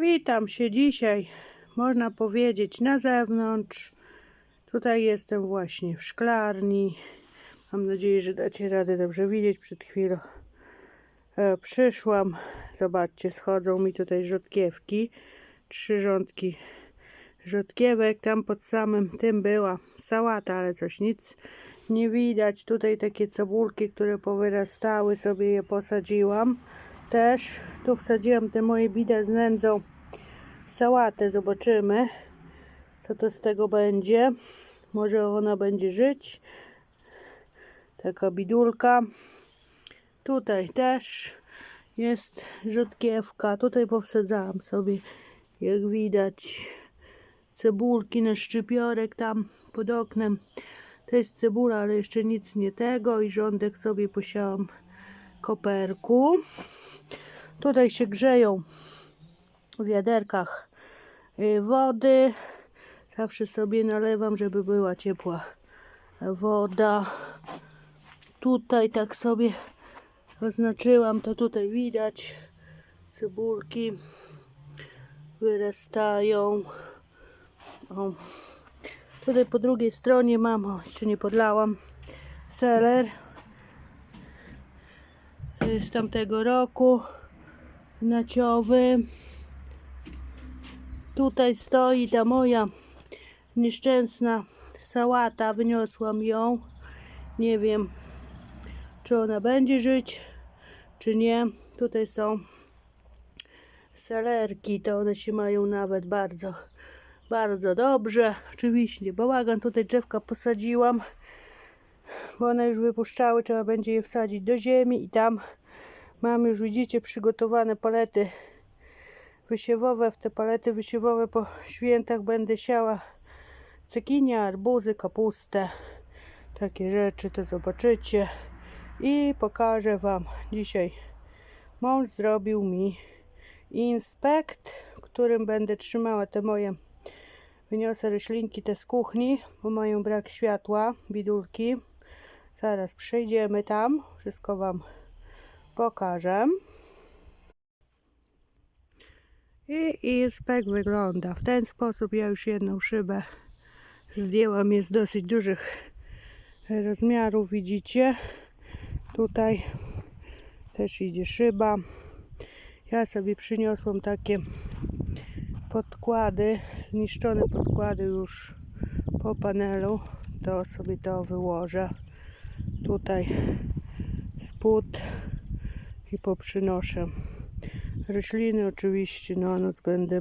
Witam się dzisiaj, można powiedzieć, na zewnątrz. Tutaj jestem właśnie w szklarni. Mam nadzieję, że dacie radę dobrze widzieć. Przed chwilą e, przyszłam. Zobaczcie, schodzą mi tutaj rzodkiewki. Trzy rządki rzodkiewek. Tam pod samym tym była sałata, ale coś nic nie widać. Tutaj takie cebulki, które powyrastały, sobie je posadziłam. Też tu wsadziłam te moje bide z nędzą sałatę. Zobaczymy, co to z tego będzie. Może ona będzie żyć. Taka bidulka. Tutaj też jest rzodkiewka. Tutaj powsadzałam sobie, jak widać, cebulki na szczypiorek tam pod oknem. To jest cebula, ale jeszcze nic nie tego i rządek sobie posiałam koperku. Tutaj się grzeją w wiaderkach y, wody. Zawsze sobie nalewam, żeby była ciepła woda. Tutaj tak sobie oznaczyłam, to tutaj widać cebulki wyrastają. O. Tutaj po drugiej stronie mam, o, jeszcze nie podlałam, seler y, z tamtego roku naciowy. Tutaj stoi ta moja nieszczęsna sałata. Wyniosłam ją. Nie wiem, czy ona będzie żyć, czy nie. Tutaj są selerki. To one się mają nawet bardzo, bardzo dobrze. Oczywiście bałagan. Tutaj drzewka posadziłam, bo one już wypuszczały. Trzeba będzie je wsadzić do ziemi i tam Mam już, widzicie, przygotowane palety wysiewowe. W te palety wysiewowe po świętach będę siała cekinie, arbuzy, kapustę. Takie rzeczy to zobaczycie. I pokażę Wam dzisiaj. Mąż zrobił mi inspekt, w którym będę trzymała te moje wyniosę roślinki te z kuchni, bo mają brak światła, bidulki. Zaraz przejdziemy tam, wszystko Wam pokażę. I inspekt wygląda w ten sposób. Ja już jedną szybę zdjęłam. Jest dosyć dużych rozmiarów, widzicie. Tutaj też idzie szyba. Ja sobie przyniosłam takie podkłady, zniszczone podkłady już po panelu. To sobie to wyłożę. Tutaj spód i poprzynoszę. Rośliny oczywiście na noc będę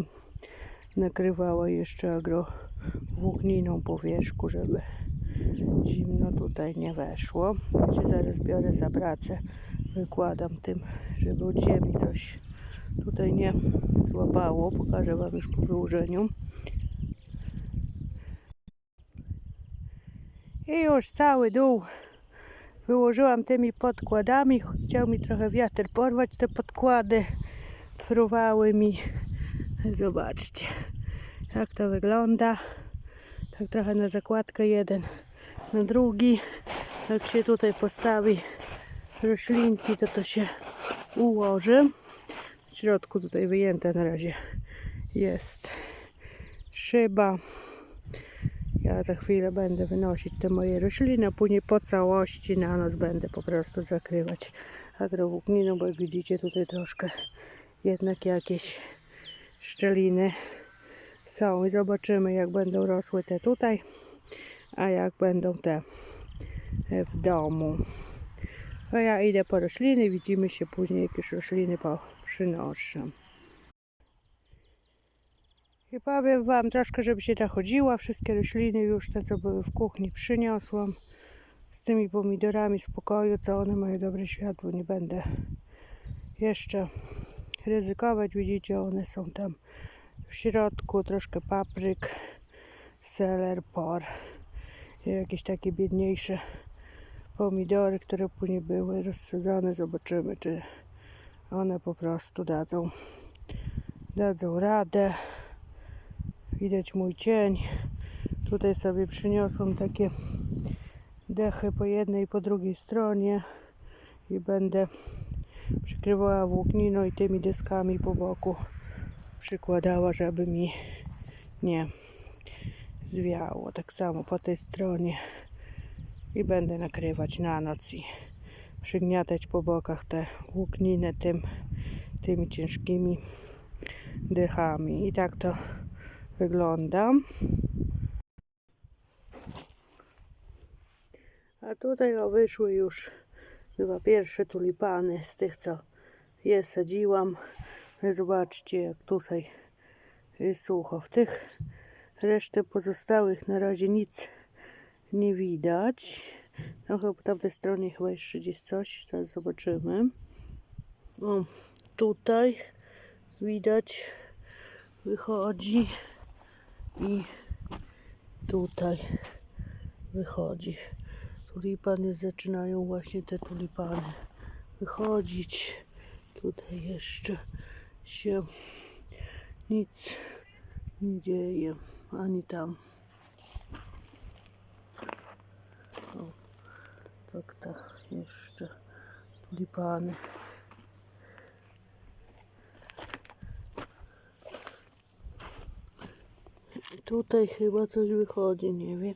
nakrywała jeszcze agrowłókniną po wierzchu, żeby zimno tutaj nie weszło. Ja zaraz biorę za pracę, wykładam tym, żeby od ziemi coś tutaj nie złapało. Pokażę Wam już po wyłożeniu. I już cały dół wyłożyłam tymi podkładami. Chciał mi trochę wiatr porwać te podkłady. Fruwały mi. Zobaczcie, jak to wygląda. Tak trochę na zakładkę jeden na drugi. Jak się tutaj postawi roślinki, to to się ułoży. W środku tutaj wyjęta na razie jest szyba. Ja za chwilę będę wynosić te moje rośliny, a później po całości na noc będę po prostu zakrywać agrowłókniną, bo jak widzicie tutaj troszkę jednak jakieś szczeliny są i zobaczymy jak będą rosły te tutaj, a jak będą te w domu. A ja idę po rośliny, widzimy się później jak już rośliny przynoszę. I powiem Wam troszkę, żeby się nachodziła. Wszystkie rośliny już te, co były w kuchni, przyniosłam. Z tymi pomidorami z pokoju, co one mają dobre światło. Nie będę jeszcze ryzykować. Widzicie, one są tam w środku. Troszkę papryk, seler, por. I jakieś takie biedniejsze pomidory, które później były rozsadzone. Zobaczymy, czy one po prostu dadzą, dadzą radę. Widać mój cień. Tutaj sobie przyniosłam takie dechy po jednej i po drugiej stronie i będę przykrywała włókniną i tymi deskami po boku przykładała, żeby mi nie zwiało. Tak samo po tej stronie. I będę nakrywać na noc i przygniatać po bokach te łukniny tym, tymi ciężkimi dychami. I tak to wygląda. A tutaj o, wyszły już chyba pierwsze tulipany z tych, co je sadziłam. Zobaczcie, jak tutaj jest sucho. W tych resztę pozostałych na razie nic nie widać. No chyba po tamtej stronie chyba jeszcze gdzieś coś, zaraz zobaczymy. O, tutaj widać wychodzi i tutaj wychodzi. Tulipany zaczynają właśnie te tulipany wychodzić. Tutaj jeszcze się nic nie dzieje, ani tam. O, tak, tak, jeszcze tulipany. Tutaj chyba coś wychodzi, nie wiem.